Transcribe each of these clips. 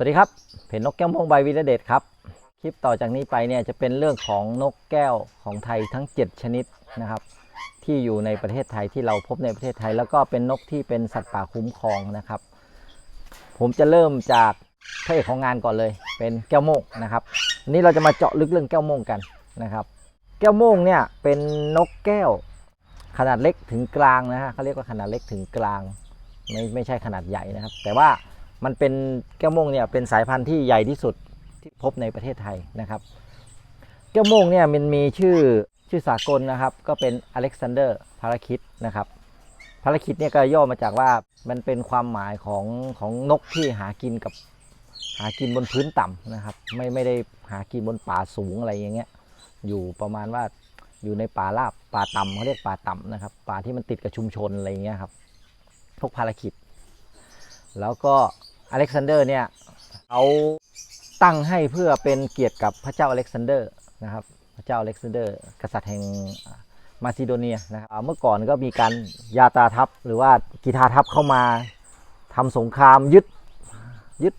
สวัสดีครับเพจนกแก้วมงใบวิรเดชครับคลิปต่อจากนี้ไปเนี่ยจะเป็นเรื่องของนกแก้วของไทยทั้ง 7 ชนิดนะครับ ที่อยู่ในประเทศไทยที่เราพบในประเทศไทย แล้วก็เป็นนกที่เป็นสัตว์ป่าคุ้มครองนะครับ ผมจะเริ่มจากพระเอกของงานก่อนเลย เป็นแก้วโมงนะครับวันนี้เราจะมาเจาะลึกเรื่องแก้วโมงกันนะครับ แก้วโมงเนี่ยเป็นนกแก้วขนาดเล็กถึงกลางนะฮะเขาเรียกว่าขนาดเล็กถึงกลางไม่ไม่ใช่ขนาดใหญ่นะครับ แต่ว่า มันเป็นแก้วโม่งเนี่ยเป็นสายพันธุ์ที่ใหญ่ที่สุดที่พบในประเทศไทยนะครับ แก้วโม่งเนี่ยมันมีชื่อชื่อสากลนะครับ ก็เป็นอเล็กซานเดอร์ภารคิดนะครับภารคิดเนี่ยก็ย่อมาจากว่ามันเป็นความหมายของของนกที่หากินกับหากินบนพื้นต่ำนะครับ ไม่ไม่ได้หากินบนป่าสูงอะไรอย่างเงี้ยอยู่ประมาณว่าอยู่ในป่าราบป่าต่ำเขาเรียกป่าต่ำนะครับ ป่าที่มันติดกับชุมชนอะไรอย่างเงี้ยครับพวกภารกิจ แล้วก็ อเล็กซานเดอร์เนี่ยเขาตั้งให้เพื่อเป็นเกียรติกับพระเจ้าอเล็กซานเดอร์นะครับพระเจ้าอเล็กซานเดอร์ กษัตริย์แห่งมาซิโดเนียนะครับเมื่อก่อนก็มีการยาตาทัพหรือว่ากีทาทัพเข้ามาทำสงครามยึดยึด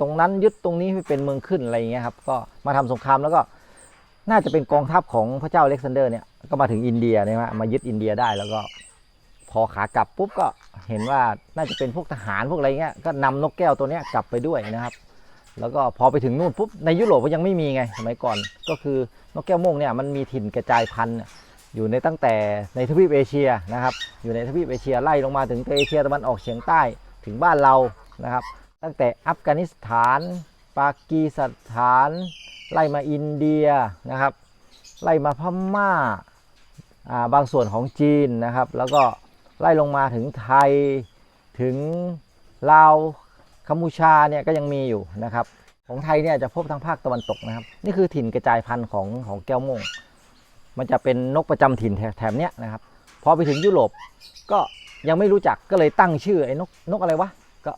ตรงนั้นยึดตรงนี้ให้เป็นเมืองขึ้นอะไรอย่างเงี้ยครับก็มาทำสงครามแล้วก็น่าจะเป็นกองทัพของพระเจ้าอเล็กซานเดอร์เนี่ยก็มาถึงอินเดียเนี่ยมายึดอินเดียได้แล้วก็ อขากลับปุ๊บก็เห็นว่าน่าจะเป็นพวกทหารพวกอะไรเงี้ยก็นำนกแก้วตัวเนี้ยกลับไปด้วยนะครับ แล้วก็พอไปถึงนู่นปุ๊บในยุโรปก็ยังไม่มีไงสมัยก่อนก็คือนกแก้วม่งเนี่ยมันมีถิ่นกระจายพันธุ์อยู่ในตั้งแต่ในทวีปเอเชียนะครับ อยู่ในทวีปเอเชียไล่ลงมาถึงเอเชียตะวันออกเฉียงใต้ถึงบ้านเรานะครับ ตั้งแต่อัฟกานิสถาน ปากีสถาน ไล่มาอินเดียนะครับ ไล่มาพม่าบางส่วนของจีนนะครับ แล้วก็ ไล่ลงมาถึงไทยถึงลาวกัมพูชาเนี่ยก็ยังมีอยู่นะครับ ของไทยเนี่ยจะพบทางภาคตะวันตกนะครับ นี่คือถิ่นกระจายพันธุ์ของของแก้วม่งมันจะเป็นนกประจำถิ่นแถบเนี้ยนะครับพอไปถึงยุโรปก็ยังไม่รู้จักก็เลยตั้งชื่อไอ้นกนกอะไรวะก็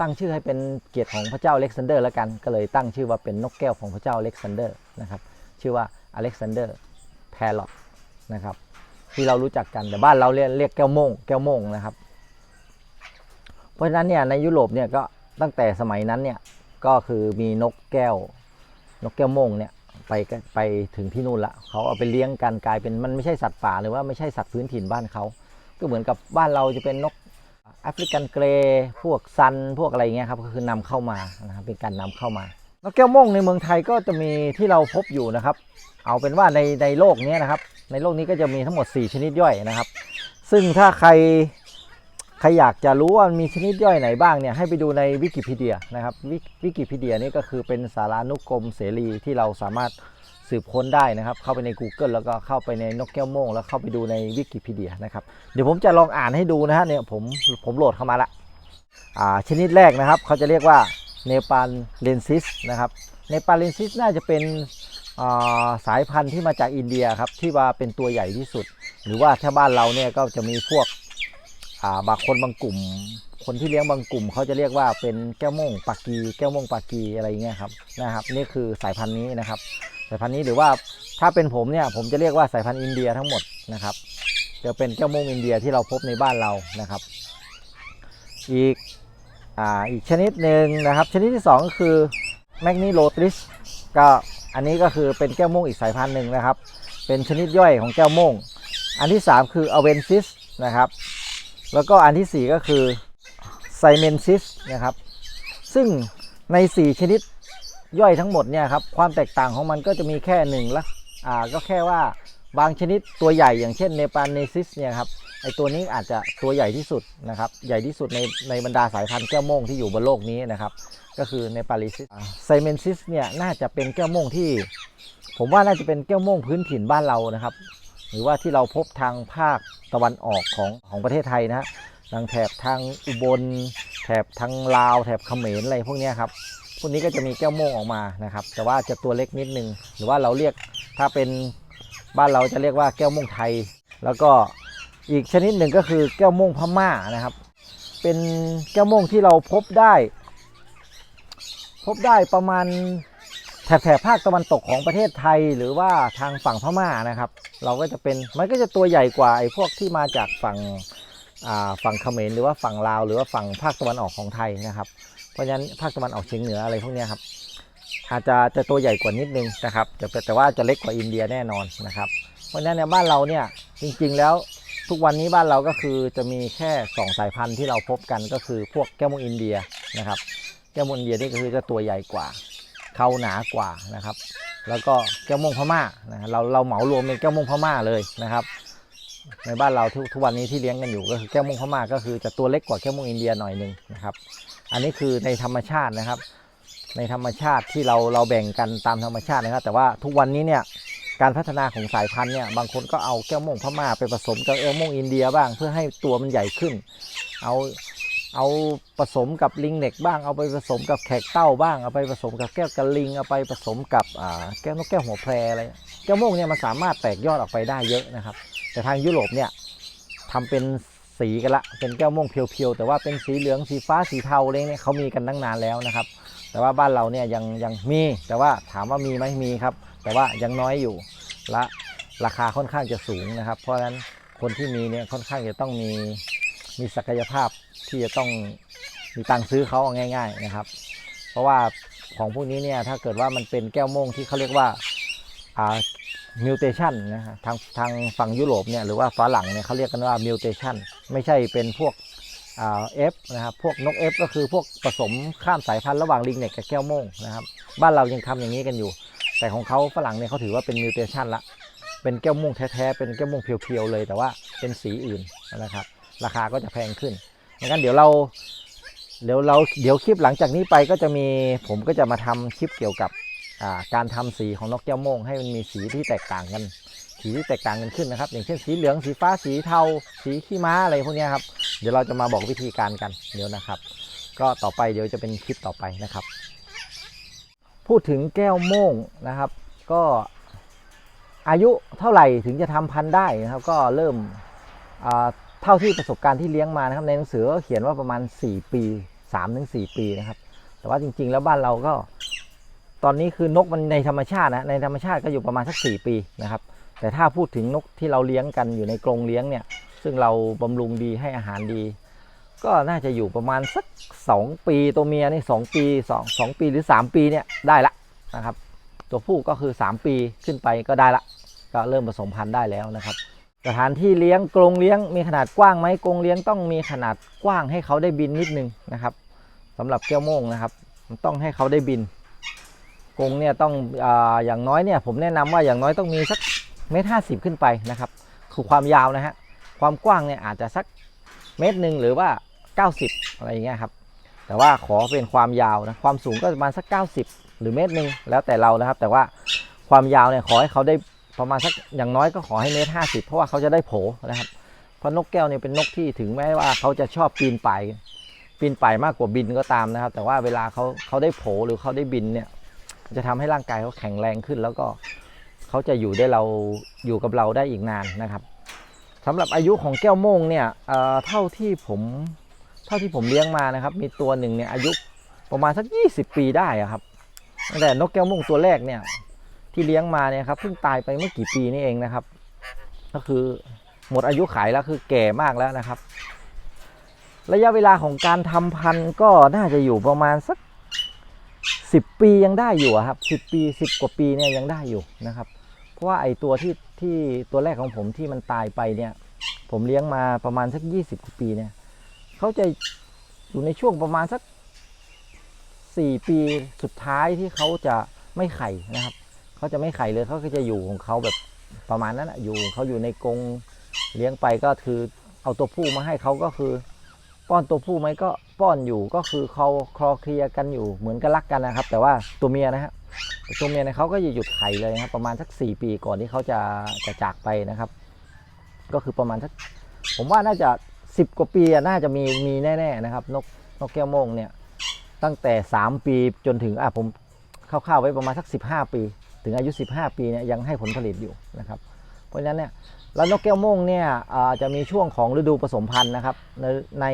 ตั้งชื่อให้เป็นเกียรติของพระเจ้าอเล็กซานเดอร์แล้วกัน ก็เลยตั้งชื่อว่าเป็นนกแก้วของพระเจ้าอเล็กซานเดอร์นะครับ ชื่อว่าอเล็กซานเดอร์แพรลอตนะครับ ที่เรารู้จักกันแต่บ้านเราเรียกเรียกแก้วโมงแก้วโมงนะครับ เพราะฉะนั้นเนี่ยในยุโรปเนี่ยก็ตั้งแต่สมัยนั้นเนี่ยก็คือมีนกแก้วนกแก้วโมงเนี่ยไปไปถึงที่นู่นละเขาเอาไปเลี้ยงกันกลายเป็นมันไม่ใช่สัตว์ป่าหรือว่าไม่ใช่สัตว์พื้นถิ่นบ้านเขาก็เหมือนกับบ้านเราจะเป็นนกแอฟริกันเกรย์พวกซันพวกอะไรเงี้ยครับก็คือนำเข้ามานะครับเป็นการนำเข้ามานกแก้วโม่งในเมืองไทยก็จะมีที่เราพบอยู่นะครับ เอาเป็นว่าในในโลกนี้นะครับ ในโลกนี้ก็จะมีทั้งหมด 4 ชนิดย่อยนะครับ ซึ่งถ้าใครใครอยากจะรู้ว่ามีชนิดย่อยไหนบ้างเนี่ยให้ไปดูในวิกิพีเดียนะครับวิวิกิพีเดียนี่ก็คือเป็นสารานุกรมเสรีที่เราสามารถสืบค้นได้นะครับ เข้าไปใน Google แล้วก็เข้าไปในนกแก้วโม่งแล้วเข้าไปดูในวิกิพีเดียนะครับเดี๋ยวผมจะลองอ่านให้ดูนะฮะเนี่ยผมผมโหลดเข้ามาละอ่าชนิดแรกนะครับเขาจะเรียกว่าเนปาลเลนซิสนะครับเนปาลเลนซิสน่าจะเป็น สายพันธุ์ที่มาจากอินเดียครับที่ว่าเป็นตัวใหญ่ที่สุด หรือว่าถ้าบ้านเราเนี่ยก็จะมีพวกาบางคนบางกลุ่ม คนที่เลี้ยงบางกลุ่มเขาจะเรียกว่าเป็นแก้วม่งปากี แก้วม่งปากีอะไรเงี้ยครับนะครับ นี่คือสายพันธุ์นี้นะครับ สายพันธุ์นี้หรือว่าถ้าเป็นผมเนี่ยผมจะเรียกว่าสายพันธุ์อินเดียทั้งหมดนะครับจะเป็นแก้วม่งอินเดียที่เราพบในบ้านเรานะครับ อีกอ่าอีกชนิดหนึ่งนะครับ ชนิดที่สองก็คือแมกนีโลตริสก็ อันนี้ก็คือเป็นแก้วโม่งอีกสายพันธุ์หนึ่งนะครับ เป็นชนิดย่อยของแก้วโม่งอันที่ 3 คืออเวนซิสนะครับ แล้วก็อันทีสี่ 4 ก็คือไซเมนซิสนะครับ ซึ่งใน 4 ชนิดย่อยทั้งหมดเนี่ยครับความแตกต่างของมันก็จะมีแค่หนึ่งละอ่าก็แค่ว่าบางชนิดตัวใหญ่อย่างเช่นเนปาลเนซิสเนี่ยครับ ไอตัวนี้อาจจะตัวใหญ่ที่สุดนะครับ ใหญ่ที่สุดในในบรรดาสายพันธุ์แก้วโม่งที่อยู่บนโลกนี้นะครับ ก็คือในปาริซิสไซเมนซิสเนี่ยน่าจะเป็นแก้วโม่งที่ ผมว่าน่าจะเป็นแก้วโม่งพื้นถิ่นบ้านเรานะครับ หรือว่าที่เราพบทางภาคตะวันออกของของประเทศไทยนะฮะทางแถบทางอุบล แถบทางลาว แถบเขมรอะไรพวกนี้ครับพวกนี้ก็จะมีแก้วโม่งออกมานะครับ แต่ว่าจะตัวเล็กนิดนึง หรือว่าเราเรียกถ้าเป็นบ้านเราจะเรียกว่าแก้วโม่งไทย แล้วก็ อีกชนิดหนึ่งก็คือแก้วโม่งพม่านะครับ เป็นแก้วโม่งที่เราพบได้ พบได้ประมาณแถบแถบภาคตะวันตกของประเทศไทยหรือว่าทางฝั่งพม่านะครับ เราก็จะเป็นมันก็จะตัวใหญ่กว่าไอ้พวกที่มาจากฝั่งฝั่งเขมรหรือว่าฝั่งลาว หรือว่าฝั่งภาคตะวันออกของไทยนะครับ เพราะฉะนั้นภาคตะวันออกเฉียงเหนืออะไรพวกนี้ครับอาจจะจะตัวใหญ่กว่านิดนึงนะครับแต่แต่ว่าจะเล็กกว่าอินเดียแน่นอนนะครับ เพราะฉะนั้นในยบ้านเราเนี่ยจริงๆแล้ว ทุกวันนี้บ้านเราก็คือจะมีแค่ 2 สายพันธุ์ที่เราพบกันก็คือพวกแก้วมงอินเดียนะครับ แก้วมงอินเดียนี่ก็คือจะตัวใหญ่กว่าเขาหนากว่านะครับ แล้วก็แก้วมงพม่านะเราเราเหมารวมเป็นแก้วมงพม่าเลยนะครับ ในบ้านเราทุกทุกวันนี้ที่เลี้ยงกันอยู่ก็คือแก้วมงพม่าก็คือจะตัวเล็กกว่าแก้วมงอินเดียหน่อยหนึ่งนะครับ อันนี้คือในธรรมชาตินะครับ ในธรรมชาติที่เราเราแบ่งกันตามธรรมชาตินะครับ แต่ว่าทุกวันนี้เนี่ย การพัฒนาของสายพันธุ์เนี่ยบางคนก็เอาแก้วม่วงพม่าไปผสมกับแก้วม่วงอินเดียบ้าง เพื่อให้ตัวมันใหญ่ขึ้น เอาเอาผสมกับลิงเน็กบ้าง เอาไปผสมกับแขกเต้าบ้าง เอาไปผสมกับแก้วกระลิง เอาไปผสมกับอ่าแก้วนกแก้วหัวแพรอะไรแก้วม่วงเนี่ยมันสามารถแตกยอดออกไปได้เยอะนะครับ แต่ทางยุโรปเนี่ยทำเป็นสีกันละเป็นแก้วม่วงเพียวๆแต่ว่าเป็นสีเหลืองสีฟ้าสีเทาอะไรเนี่ยเขามีกันตั้งนานแล้วนะครับ แต่ว่าบ้านเราเนี่ยยังยังมีแต่ว่าถามว่ามีไหมมีครับ แต่ว่ายังน้อยอยู่และราคาค่อนข้างจะสูงนะครับ เพราะฉะนั้นคนที่มีเนี่ยค่อนข้างจะต้องมีมีศักยภาพที่จะต้องมีตังค์ซื้อเขาเอาง่าย ๆนะครับ เพราะว่าของพวกนี้เนี่ยถ้าเกิดว่ามันเป็นแก้วโม่งที่เขาเรียกว่าอ่ามิวเทชันนะฮะทางทางฝั่งยุโรปเนี่ยหรือว่าฝรั่งเนี่ยเขาเรียกกันว่ามิวเทชันไม่ใช่เป็นพวกอ่าเอฟนะครับพวกนกเอฟก็คือพวกผสมข้ามสายพันธุ์ระหว่างลิงเน็กกับแก้วโม่งนะครับบ้านเรายังทำอย่างนี้กันอยู่ แต่ของเขาฝรั่งเนี่ยเขาถือว่าเป็นมิวเทชันละ เป็นแก้วม่วงแท้ๆ เป็นแก้วม่วงเพียวๆเลยแต่ว่าเป็นสีอื่นนะครับ ราคาก็จะแพงขึ้นงั้นเดี๋ยวเราเดี๋ยวเราเดี๋ยวคลิปหลังจากนี้ไปก็จะมีผมก็จะมาทำคลิปเกี่ยวกับาการทำสีของนกแก้วโม่งให้มันมีสีที่แตกต่างกัน สีที่แตกต่างกันขึ้นนะครับ อย่างเช่นสีเหลืองสีฟ้าสีเทา สีขี้ม้าอะไรพวกนี้ครับเดี๋ยวเราจะมาบอกวิธีการกันเดี๋ยวนะครับ ก็ต่อไปเดี๋ยวจะเป็นคลิปต่อไปนะครับ พูดถึงแก้วโม่งนะครับ ก็อายุเท่าไหร่ถึงจะทำพันธุ์ได้นะครับ ก็เริ่มเท่าที่ประสบการณ์ที่เลี้ยงมานะครับ ในหนังสือก็เขียนว่าประมาณ 4 ปี3-4ถึง4ปีนะครับ แต่ว่าจริง ๆ แล้วบ้านเราก็ ตอนนี้คือนกมันในธรรมชาตินะในธรรมชาติก็อยู่ประมาณสัก 4 ปีนะครับ แต่ถ้าพูดถึงนกที่เราเลี้ยงกันอยู่ในกรงเลี้ยงเนี่ย ซึ่งเราบำรุงดีให้อาหารดี ก็น่าจะอยู่ประมาณสัก 2 ปีตัวเมียนี่2ปี2 2ปีหรือ 3 ปีเนี่ยได้ละนะครับ ตัวผู้ก็คือ 3 ปีขึ้นไปก็ได้ละ ก็เริ่มผสมพันธุ์ได้แล้วนะครับ สถานที่เลี้ยงกรงเลี้ยงมีขนาดกว้างไหมกรงเลี้ยงต้องมีขนาดกว้างให้เขาได้บินนิดนึงนะครับสำหรับแก้วโมงนะครับมันต้องให้เขาได้บินกรงเนี่ยต้องออย่างน้อยเนี่ยผมแนะนำว่าอย่างน้อยต้องมีสักเมตรห้าสิบขึ้นไปนะครับคือความยาวนะฮะความกว้างเนี่ยอาจจะสักเมตรหนึ่งหรือว่า 90 อะไรอย่างเงี้ยครับ แต่ว่าขอเป็นความยาวนะความสูงก็ประมาณสัก 90 หรือเมตรหนึ่งแล้วแต่เรานะครับ แต่ว่าความยาวเนี่ยขอให้เขาได้ประมาณสักอย่างน้อยก็ขอให้เมตรห้าสิบเพราะว่าเขาจะได้โผนะครับเพราะนกแก้วเนี่ยเป็นนกที่ถึงแม้ว่าเขาจะชอบปีนป่ายปีนป่ายมากกว่าบินก็ตามนะครับ แต่ว่าเวลาเขาเขาได้โผหรือเขาได้บินเนี่ยจะทำให้ร่างกายเขาแข็งแรงขึ้น แล้วก็เขาจะอยู่ได้เราอยู่กับเราได้อีกนานนะครับสำหรับอายุของแก้วโมงเนี่ยเท่าที่ผม ท่าที่ผมเลี้ยงมานะครับ มีตัวหนึ่งเนี่ยอายุประมาณสัก 20 ปีได้อะครับตั้งแต่นกแก้วโม่งตัวแรกเนี่ย ที่เลี้ยงมาเนี่ยครับเพิ่งตายไปเมื่อกี่ปีนี่เองนะครับ ก็คือหมดอายุขายแล้วคือแก่มากแล้วนะครับ ระยะเวลาของการทำพันธุ์ก็น่าจะอยู่ประมาณสักสิบปียังได้อยู่ครับสิบปีสิบกว่าปีเนี่ยยังได้อยู่นะครับ เพราะว่าไอตัวที่ที่ตัวแรกของผมที่มันตายไปเนี่ย ผมเลี้ยงมาประมาณสักยี่สิบกว่าปีเนี่ย เขาจะอยู่ในช่วงประมาณสักสี่ปีสุดท้ายที่เขาจะไม่ไข่นะครับ เขาจะไม่ไข่เลยเขาก็จะอยู่ของเขาแบบประมาณนั้นแหะอยู่เขาอยู่ในกรงเลี้ยงไปก็คือเอาตัวผู้มาให้เขาก็คือ ป้อนตัวผู้ไหมก็ป้อนอยู่ก็คือเขาคลอเคลียกันอยู่เหมือนกันรักกันนะครับ แต่ว่าตัวเมียนะฮะต่ตัวเมียเนี่ยเขาก็จะหยุดไข่เลยนะครับประมาณสัก 4 ปีก่อนที่เขาจะจะจากไปนะครับ ก็คือประมาณสักผมว่าน่าจะ 10กว่าปีน่าจะมีมีแน่ๆนะครับนกนกแก้วโม่งเนี่ยตั้งแต่ 3 ปีจนถึงอะผมคร่าวๆไว้ประมาณสัก 15 ปี ถึงอายุ 15 ปีเนี่ยยังให้ผลผลิตอยู่นะครับเพราะฉะนั้นเนี่ยแล้วนกแก้วโม่งเนี่ยอ่าจะมีช่วงของฤดูผสมพันธุ์นะครับในใน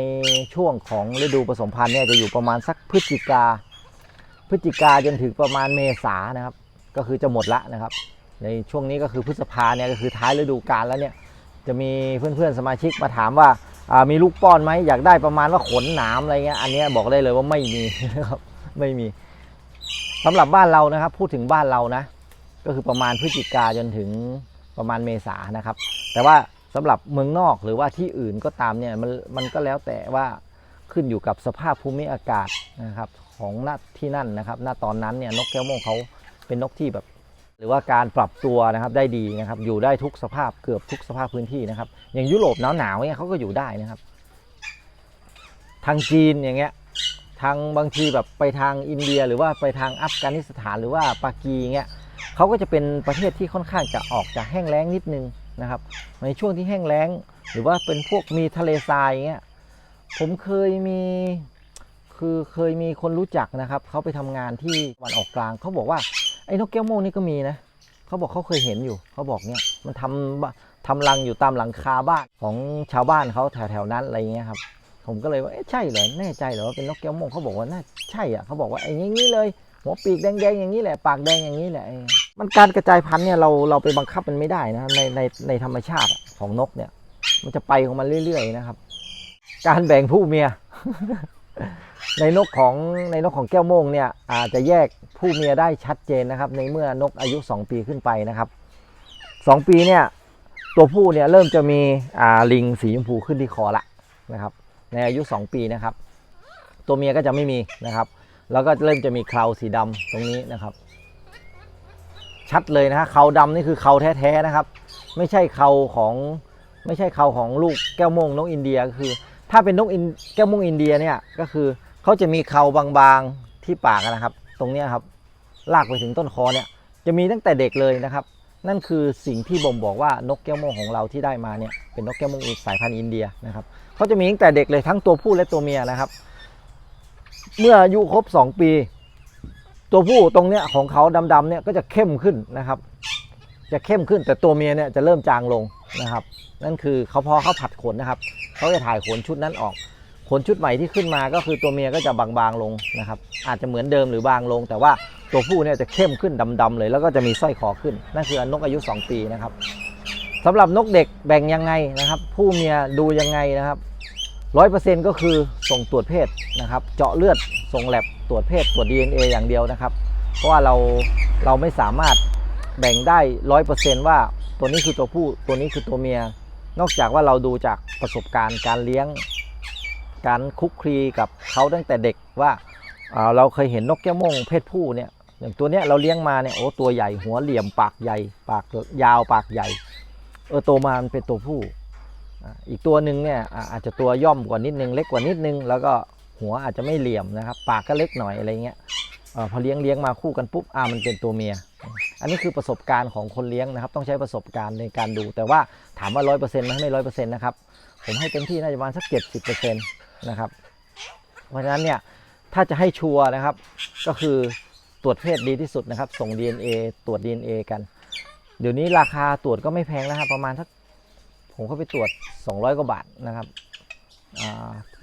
ช่วงของฤดูผสมพันธุ์เนี่ยจะอยู่ประมาณสักพฤศจิกาพฤศจิกาจนถึงประมาณเมษานะครับก็คือจะหมดละนะครับ ในช่วงนี้ก็คือพฤษภาเนี่ยก็คือท้ายฤดูกาลแล้วเนี่ยจะมีเพื่อนๆสมาชิกมาถามว่า มีลูกป้อนไหมอยากได้ประมาณว่าขนหนามอะไรเงี้ยอันนี้บอกได้เลยว่าไม่มีนะครับไม่มีสำหรับบ้านเรานะครับ พูดถึงบ้านเรานะ ก็คือประมาณพฤศจิกาจนถึงประมาณเมษานะครับ แต่ว่าสำหรับเมืองนอกหรือว่าที่อื่นก็ตามเนี่ยมันมันก็แล้วแต่ว่าขึ้นอยู่กับสภาพภูมิอากาศนะครับ ของณที่นั่นนะครับ ณตอนนั้นเนี่ยนกแก้วโม่งเขาเป็นนกที่แบบ หรือว่าการปรับตัวนะครับได้ดีนะครับอยู่ได้ทุกสภาพเกือบทุกสภาพพื้นที่นะครับอย่างยุโรปหนาวหนาวๆเนี่ยเขาก็อยู่ได้นะครับ ทางจีนอย่างเงี้ยทางบางทีแบบไปทางอินเดีย หรือว่าไปทางอัฟกานิสถานหรือว่าปากีเงี้ยเขาก็จะเป็นประเทศที่ค่อนข้างจะออกจากแห้งแล้งนิดนึงนะครับ ในช่วงที่แห้งแล้ง หรือว่าเป็นพวกมีทะเลทรายเงี้ยผมเคยมีคือเคยมีคนรู้จักนะครับเขาไปทำงานที่วันออกกลางเขาบอกว่า ไอ้นกแก้วโม่งนี่ก็มีนะเขาบอกเขาเคยเห็นอยู่เขาบอกเนี่ยมันทำบทำรังอยู่ตามหลังคาบ้านของชาวบ้านเขาแถวๆนั้นอะไรเงี้ยครับผมก็เลยว่าเอ๊ะใช่เหรอแน่ใจเหรอว่าเป็นนกแก้วโม่งเขาบอกว่าน่าใช่อะเขาบอกว่าไอ้อย่างนี้เลย หัวปีกแดงๆอย่างนี้แหละปากแดงอย่างนี้แหละมันการกระจายพันธุ์เนี่ยเราเราไปบังคับมันไม่ได้นะในในในธรรมชาติของนกเนี่ย มันจะไปของมันเรื่อยๆนะครับ การแบ่งผู้เมีย ในนกของในนกของแก้วโม่งเนี่ยอาจจะแยกผู้เมียได้ชัดเจนนะครับ ในเมื่อนกอายุ 2 ปีขึ้นไปนะครับ 2 ปีเนี่ยตัวผู้เนี่ยเริ่มจะมีอ่าลิงสีชมพูขึ้นที่คอละนะครับ ในอายุ 2 ปีนะครับ ตัวเมียก็จะไม่มีนะครับ แล้วก็เริ่มจะมีเคราสีดำตรงนี้นะครับ ชัดเลยนะฮะเคราดำนี่คือเคราแท้ๆนะครับ ไม่ใช่เคราของไม่ใช่เคราของลูกแก้วโม่งนกอินเดียก็คือ ถ้าเป็นนกอินแก้วโม่งอินเดียเนี่ยก็คือ เขาจะมีเคราบางๆที่ปากนะครับ ตรงนี้ครับลากไปถึงต้นคอเนี่ยจะมีตั้งแต่เด็กเลยนะครับ นั่นคือสิ่งที่บ่งบอกว่านกแก้วโม่งของเราที่ได้มาเนี่ยเป็นนกแก้วโม่งสายพันธุ์อินเดียนะครับเขาจะมีตั้งแต่เด็กเลยทั้งตัวผู้และตัวเมียนะครับ เมื่ออายุครบ 2 ปี ตัวผู้ตรงเนี้ยของเขาดำๆเนี่ยก็จะเข้มขึ้นนะครับ จะเข้มขึ้นแต่ตัวเมียเนี่ยจะเริ่มจางลงนะครับ นั่นคือเขาพอเขาผัดขนนะครับเขาจะถ่ายขนชุดนั้นออก ขนชุดใหม่ที่ขึ้นมาก็คือตัวเมียก็จะบางๆลงนะครับ อาจจะเหมือนเดิมหรือบางลง แต่ว่าตัวผู้เนี่ยจะเข้มขึ้นดำๆเลย แล้วก็จะมีสร้อยคอขึ้น นั่นคือนกอายุ 2 ปีนะครับสำหรับนกเด็กแบ่งยังไงนะครับ ผู้เมียดูยังไงนะครับร้อยเปอร์เซ็นต์ก็คือส่งตรวจเพศนะครับ เจาะเลือดส่งแลบตรวจเพศตรวจ DNA อย่างเดียวนะครับ เพราะว่าเราเราไม่สามารถแบ่งได้ร้อยเปอร์เซ็นต์ว่าตัวนี้คือตัวผู้ตัวนี้คือตัวเมีย นอกจากว่าเราดูจากประสบการณ์การเลี้ยง การคุกคลีกับเขาตั้งแต่เด็กว่าเราเคยเห็นนกแก้วม่งเพศผู้เนี่ยอย่างตัวเนี้ยเราเลี้ยงมาเนี่ยโอ้ตัวใหญ่หัวเหลี่ยมปากใหญ่ ปากยาวปากใหญ่เออโตมามันเป็นตัวผู้อีกตัวหนึ่งเนี่ยอาจจะตัวย่อมกว่านิดนึงเล็กกว่านิดนึง แล้วก็หัวอาจจะไม่เหลี่ยมนะครับ ปากก็เล็กหน่อยอะไรเงี้ยอพอเลี้ยงเลี้ยงมาคู่กันปุ๊บอ่ามันเป็นตัวเมีย อันนี้คือประสบการณ์ของคนเลี้ยงนะครับ ต้องใช้ประสบการณ์ในการดู แต่ว่าถามว่าร้อยเปอร์เซ็นต์ไหมไม่ร้อยเปอร์เซ็นต์นะครับ ผมให้เต็มที่น่าจะประมาณสักเจ็ดสิบเปอร์เซ็นต์ นะครับ เพราะฉะนั้นเนี่ยถ้าจะให้ชัวร์นะครับ ก็คือตรวจเพศดีที่สุดนะครับ ส่ง DNA ตรวจ DNA กัน เดี๋ยวนี้ราคาตรวจก็ไม่แพงแล้วครับประมาณสักผมเข้าไปตรวจ 200 กว่าบาทนะครับ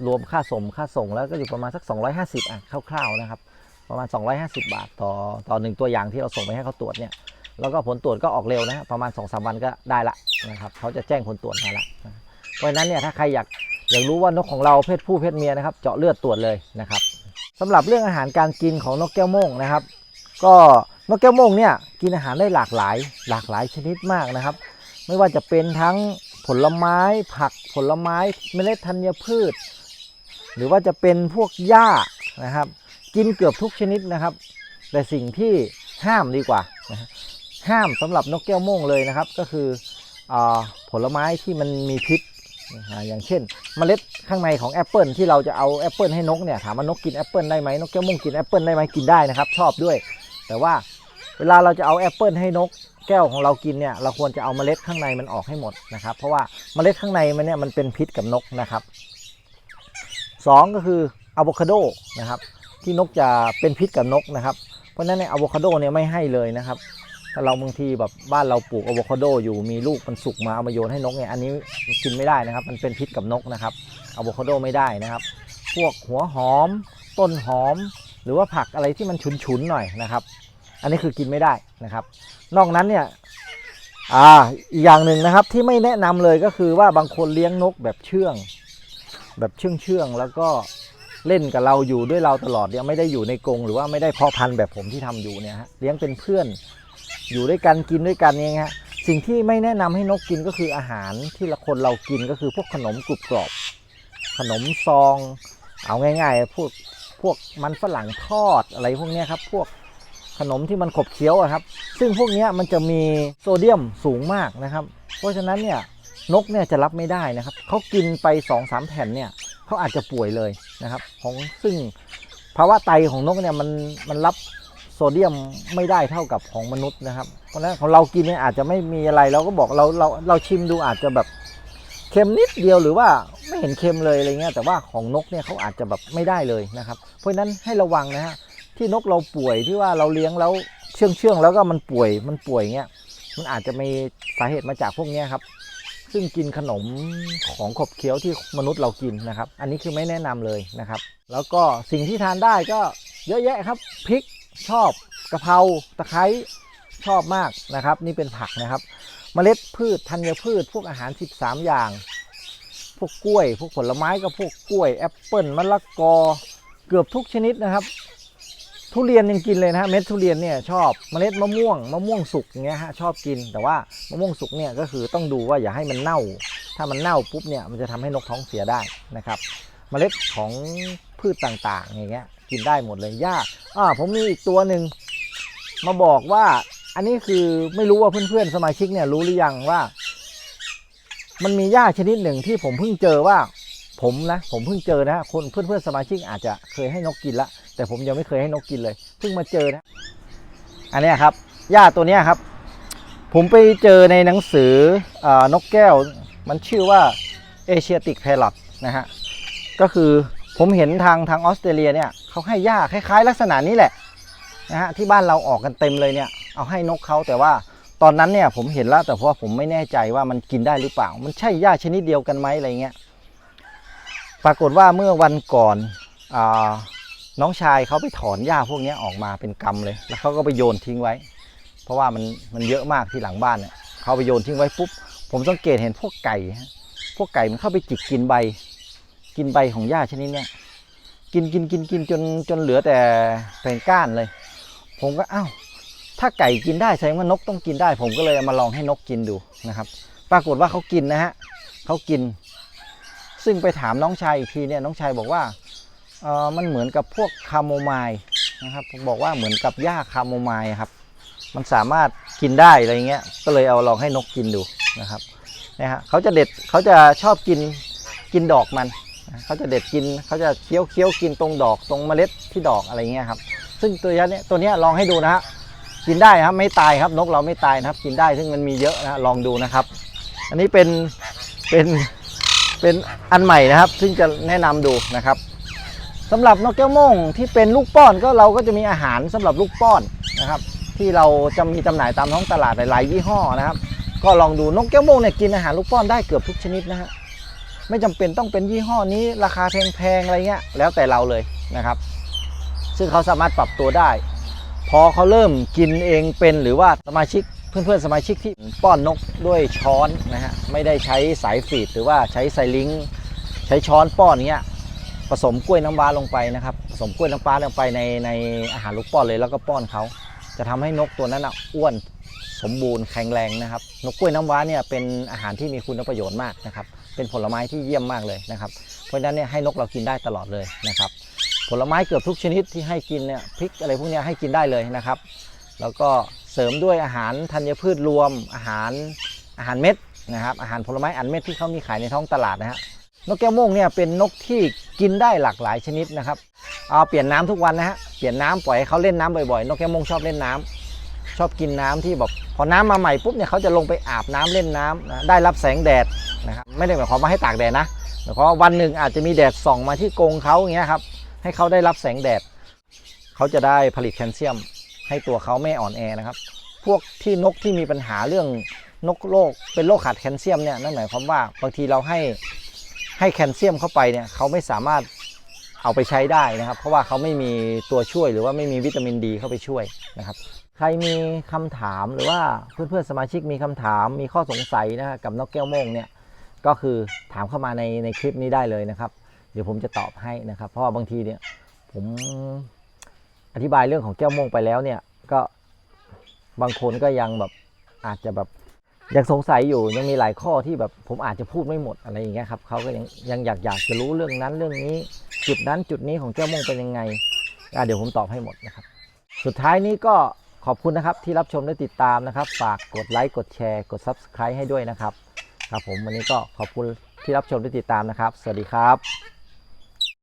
รวมค่าส่งค่าส่งแล้วก็อยู่ประมาณสัก 250อะคร่าวๆนะครับ ประมาณ 250 บาทต่อต่อหนึ่งตัวอย่างที่เราส่งไปให้เขาตรวจเนี่ยแล้วก็ผลตรวจก็ออกเร็วนะฮะประมาณ2อสวันก็ได้ละนะครับเขาจะแจ้งผลตรวจมาละเพราะฉะนั้นเนี่ยถ้าใครอยาก อยากรู้ว่านกของเราเพศผู้เพศเมียนะครับ เจาะเลือดตรวจเลยนะครับสำหรับเรื่องอาหารการกินของนกแก้วโม่งนะครับ ก็นกแก้วโม่งเนี่ยกินอาหารได้หลากหลาย หลากหลายชนิดมากนะครับ ไม่ว่าจะเป็นทั้งผลไม้ผักผลไม้เมล็ดธัญพืช หรือว่าจะเป็นพวกหญ้านะครับ กินเกือบทุกชนิดนะครับ แต่สิ่งที่ห้ามดีกว่านะห้ามสำหรับนกแก้วโม่งเลยนะครับ ก็คืออผลไม้ที่มันมีพิษ อย่างเช่น เมล็ดข้างในของแอปเปิลที่เราจะเอาแอปเปิลให้นกเนี่ยถามว่านกกินแอปเปิลได้ไหมนกแก้วม่งกินแอปเปิลได้ไหมกินได้นะครับ ชอบด้วย แต่ว่าเวลาเราจะเอาแอปเปิลให้นกแก้วของเรากินเนี่ยเราควรจะเอาเมล็ดข้างในมันออกให้หมดนะครับ เพราะว่าเมล็ดข้างในมันเนี่ยมันเป็นพิษกับนกนะครับสองก็คืออะโวคาโดนะครับที่นกจะเป็นพิษกับนกนะครับ เพราะฉะนั้นในอะโวคาโดเนี่ยไม่ให้เลยนะครับ ถ้าเราบางทีแบบบ้านเราปลูกอะโวคาโดอยู่มีลูกมันสุกมาเอามาโยนให้นกเนี่ยอันนี้กินไม่ได้นะครับ มันเป็นพิษกับนกนะครับอะโวคาโดไม่ได้นะครับ พวกหัวหอม ต้นหอม หรือว่าผักอะไรที่มันฉุนๆหน่อยนะครับ อันนี้คือกินไม่ได้นะครับ นอกนั้นเนี่ยอ่าอีกอย่างหนึ่งนะครับที่ไม่แนะนำเลยก็คือว่าบางคนเลี้ยงนกแบบเชื่อง แบบเชื่องเชื่องแล้วก็เล่นกับเราอยู่ด้วยเราตลอดเนี่ยไม่ได้อยู่ในกรงหรือว่าไม่ได้เพาะพันธุ์แบบผมที่ทำอยู่เนี่ยฮะเลี้ยงเป็นเพื่อน อยู่ด้วยกันกินด้วยกันเนี่ยฮะสิ่งที่ไม่แนะนำให้นกกินก็คืออาหารที่ละคนเรากินก็คือพวกขนมกรุบกรอบ ขนมซอง เอาง่ายๆพวกพวกมันฝรั่งทอดอะไรพวกนี้ครับ พวกขนมที่มันขบเคี้ยวครับ ซึ่งพวกนี้มันจะมีโซเดียมสูงมากนะครับ เพราะฉะนั้นเนี่ยนกเนี่ยจะรับไม่ได้นะครับเขากินไป2อสามแผ่นเนี่ยเขาอาจจะป่วยเลยนะครับ ของซึ่งภาวะไตของนกเนี่ยมันมันรับ โซเดียมไม่ได้เท่ากับของมนุษย์นะครับ เพราะฉะนั้นของเรากินเนี่ยอาจจะไม่มีอะไรเราก็บอกเราเราเราชิมดูอาจจะแบบเค็มนิดเดียวหรือว่าไม่เห็นเค็มเลยอะไรเงี้ยแต่ว่าของนกเนี่ยเขาอาจจะแบบไม่ได้เลยนะครับ เพราะฉะนั้นให้ระวังนะฮะที่นกเราป่วยที่ว่าเราเลี้ยงแล้วเชื่องเชื่องแล้วก็มันป่วยมันป่วยเงี้ยมันอาจจะมีสาเหตุมาจากพวกนี้ครับ ซึ่งกินขนมของขบเคี้ยวที่มนุษย์เรากินนะครับ อันนี้คือไม่แนะนำเลยนะครับ แล้วก็สิ่งที่ทานได้ก็เยอะแยะครับพริก ชอบกะเพราตะไคร้ชอบมากนะครับ นี่เป็นผักนะครับ เมล็ดพืชธัญพืช พวกอาหาร 13 อย่าง พวกกล้วย พวกผลไม้ก็พวกกล้วยแอปเปิลมะละกอ เกือบทุกชนิดนะครับ ทุเรียนยังกินเลยนะฮะเม็ดทุเรียนเนี่ยชอบเมล็ดมะม่วงมะม่วงสุกอย่างเงี้ยฮะชอบกิน แต่ว่ามะม่วงสุกเนี่ยก็คือต้องดูว่าอย่าให้มันเน่า ถ้ามันเน่าปุ๊บเนี่ยมันจะทำให้นกท้องเสียได้นะครับ เมล็ดของพืชต่างๆอย่างเงี้ย กินได้หมดเลยหญ้าอ่าผมมีอีกตัวหนึ่งมาบอกว่า อันนี้คือไม่รู้ว่าเพื่อนๆสมาชิกเนี่ยรู้หรือยังว่า มันมีหญ้าชนิดหนึ่งที่ผมเพิ่งเจอว่า ผมนะผมเพิ่งเจอนะคนเพื่อนๆสมาชิกอาจจะเคยให้นกกินละแต่ผมยังไม่เคยให้นกกินเลยเพิ่งมาเจอนะ อันนี้ครับหญ้าตัวนี้ครับ ผมไปเจอในหนังสือออนกแก้ว มันชื่อว่าเอเชียติกแพลอตนะฮะก็คือผมเห็นทางทางออสเตรเลียเนี่ย เขาให้หญ้าคล้ายๆ ลักษณะนี้แหละนะฮะที่บ้านเราออกกันเต็มเลยเนี่ยเอาให้นกเขาแต่ว่าตอนนั้นเนี่ยผมเห็นแล้วแต่เพราะว่าผมไม่แน่ใจว่ามันกินได้หรือเปล่า มันใช่หญ้าชนิดเดียวกันไหมอะไรเงี้ยปรากฏว่าเมื่อวันก่อนอน้องชายเขาไปถอนหญ้าพวกนี้ออกมาเป็นกำเลย แล้วเขาก็ไปโยนทิ้งไว้ เพราะว่ามันมันเยอะมากที่หลังบ้านเนี่ยเขาไปโยนทิ้งไว้ปุ๊บผมสังเกตเห็นพวกไก่ฮะพวกไก่มันเข้าไปจิกกินใบ กินใบของหญ้าชนิดเนี้ย กินกินกินกินจนจนเหลือแต่แต่ก้านเลย ผมก็อ้าวถ้าไก่กินได้แสดงว่านกต้องกินได้ ผมก็เลยเอามาลองให้นกกินดูนะครับ ปรากฏว่าเขากินนะฮะเขากิน ซึ่งไปถามน้องชายอีกทีเนี่ยน้องชายบอกว่าเออมันเหมือนกับพวกคาโมไมล์นะครับบอกว่าเหมือนกับหญ้าคาโมไมล์ครับ มันสามารถกินได้อะไรเงี้ยก็เลยเอาลองให้นกกินดูนะครับนะฮะเขาจะเด็ดเขาจะชอบกินกินดอกมัน เขาจะเด็ดกินเขาจะเคี้ยวเคี้ยวกินตรงดอกตรงเมล็ดที่ดอกอะไรเงี้ยครับ ซึ่งตัวเนี้ยตัวเนี้ยลองให้ดูนะฮะกินได้ครับไม่ตายครับนกเราไม่ตายนะครับ กินได้ซึ่งมันมีเยอะนะลองดูนะครับ อันนี้เป็นเป็นเป็นอันใหม่นะครับ ซึ่งจะแนะนำดูนะครับสำหรับนกแก้วม่งที่เป็นลูกป้อนก็เราก็จะมีอาหารสำหรับลูกป้อนนะครับ ที่เราจะมีจำหน่ายตามท้องตลาดหลายๆยี่ห้อนะครับ ก็ลองดูนกแก้วม่งเนี่ยกินอาหารลูกป้อนได้เกือบทุกชนิดนะฮะ ไม่จำเป็นต้องเป็นยี่ห้อนี้ราคาแพงๆอะไรเงี้ยแล้วแต่เราเลยนะครับ ซึ่งเขาสามารถปรับตัวได้ พอเขาเริ่มกินเองเป็นหรือว่าสมาชิกเพื่อนๆสมาชิกที่ป้อนนกด้วยช้อนนะฮะไม่ได้ใช้สายฟีดหรือว่าใช้ไซลิงใช้ช้อนป้อนเงี้ยผสมกล้วยน้ำว้าลงไปนะครับผสมกล้วยน้ำว้าลงไปในในอาหารลูกป้อนเลยแล้วก็ป้อนเขาจะทำให้นกตัวนั้นอะอ้วนสมบูรณ์แข็งแรงนะครับ นกกล้วยน้ำว้าเนี่ยเป็นอาหารที่มีคุณประโยชน์มากนะครับ เป็นผลไม้ที่เยี่ยมมากเลยนะครับ เพราะฉะนั้นเนี่ยให้นกเรากินได้ตลอดเลยนะครับ ผลไม้เกือบทุกชนิดที่ให้กินเนี่ยพริกอะไรพวกนี้ให้กินได้เลยนะครับ แล้วก็เสริมด้วยอาหารธัญพืชรวม อาหารอาหารเม็ดนะครับ อาหารผลไม้อันเม็ดที่เขามีขายในท้องตลาดนะฮะนกแก้วโม่งเนี่ยเป็นนกที่กินได้หลากหลายชนิดนะครับเอาเปลี่ยนน้ำทุกวันนะฮะเปลี่ยนน้ำปล่อยให้เขาเล่นน้ำบ่อยๆ นกแก้วโม่งชอบเล่นน้ำ ชอบกินน้ำที่แบบพอน้ำมาใหม่ปุ๊บเนี่ยเขาจะลงไปอาบน้ำเล่นน้ำนะได้รับแสงแดดนะครับไม่ได้หมายความว่าให้ตากแดดนะหมายความว่าวันหนึ่งอาจจะมีแดดส่องมาที่กรงเขาอย่างเงี้ยครับให้เขาได้รับแสงแดดเขาจะได้ผลิตแคลเซียม ให้ตัวเขาไม่อ่อนแอนะครับ พวกที่นกที่มีปัญหาเรื่องนกโรคเป็นโรคขาดแคลเซียมเนี่ยนั่นหมายความว่าบางทีเราให้ให้แคลเซียมเข้าไปเนี่ยเขาไม่สามารถเอาไปใช้ได้นะครับ เพราะว่าเขาไม่มีตัวช่วยหรือว่าไม่มีวิตามินดีเข้าไปช่วยนะครับ ใครมีคำถามหรือว่าเพื่อนๆสมาชิกมีคำถามมีข้อสงสัยนะกับนกแก้วโมงเนี่ยก็คือถามเข้ามาในในคลิปนี้ได้เลยนะครับ เดี๋ยวผมจะตอบให้นะครับ เพราะว่าบางทีเนี่ยผมอธิบายเรื่องของแก้วโมงไปแล้วเนี่ยก็บางคนก็ยังแบบอาจจะแบบยังสงสัยอยู่ยังมีหลายข้อที่แบบผมอาจจะพูดไม่หมดอะไรอย่างเงี้ยครับเขาก็ยังยังอยากอยากจะรู้เรื่องนั้นเรื่องนี้ จุดนั้นจุดนี้ของแก้วโมงเป็นยังไงอะเดี๋ยวผมตอบให้หมดนะครับ สุดท้ายนี้ก็ ขอบคุณนะครับที่รับชมและติดตามนะครับ ฝากกดไลค์กดแชร์กด Subscribe ให้ด้วยนะครับ ครับผมวันนี้ก็ขอบคุณที่รับชมและติดตามนะครับ สวัสดีครับ